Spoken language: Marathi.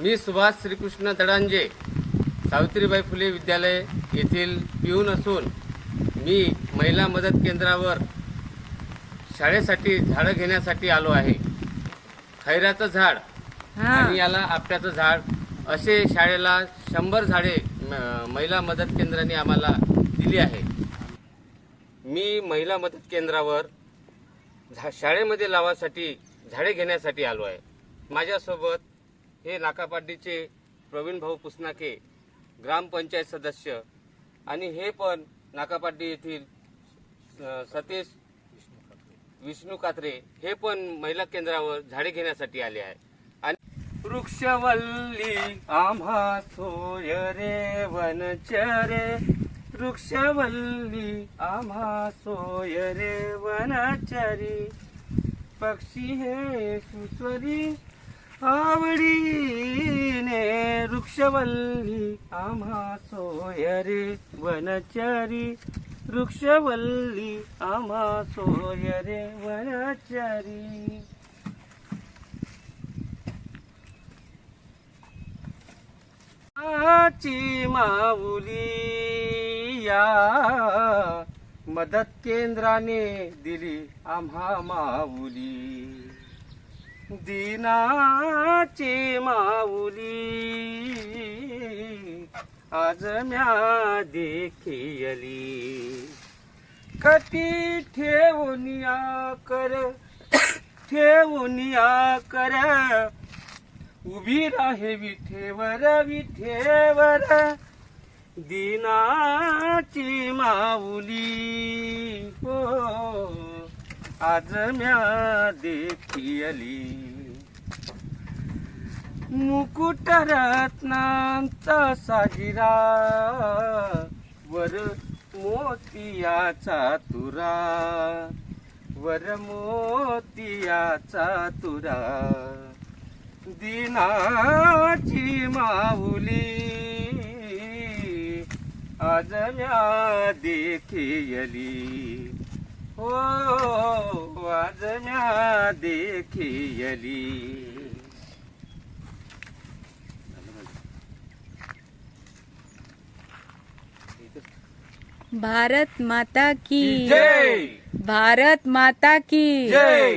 मी सुभाष श्रीकृष्ण दडांजे सावित्रीबाई फुले विद्यालय येथील पिऊन असून मी महिला मदत केंद्रावर शाळेसाठी झाडं घेण्यासाठी आलो आहे. खैराचं झाड आणि याला आपट्याचं झाड असे शाळेला शंभर झाडे महिला मदत केंद्राने आम्हाला दिली आहे. मी महिला मदत केंद्रावर झा शाळेमध्ये लावासाठी झाडे घेण्यासाठी आलो आहे. माझ्यासोबत हे नाकापाड्डीचे प्रवीण भाऊ पुसनाके ग्रामपंचायत सदस्य. आणि हे पण नाकापाड्डी येथील सतीश विष्णू कात्रे हे पण महिला केंद्रावर झाडे घेण्यासाठी आले आहे आणि वृक्षवल्ली आम्हा सोय रे वनचरे वृक्षवल्ली आम्हा सोय रे वनचरी पक्षी हे सुस्वरी आवडीने वृक्षवल्ली आम्हा सोय रे वृक्षवल्ली आम्हा सोय रे वनचरी. आची माऊली या मदत केंद्राने दिली आम्हा माऊली. दिनाची माऊली. आज म्या देखियली. कटी ठेवून या कर ठेवून या कर. उभी राहे विठेवर विठेवर दिनाची माऊली. हो. आज म्या देखियली. मुकुट रत्नांचा साजिरा वर मोतियाचा तुरा वर मोतियाचा तुरा. दिनाची माऊली आज म्या देखियली. हो आज म्या देखियली. भारत माता की जय! भारत माता की जय!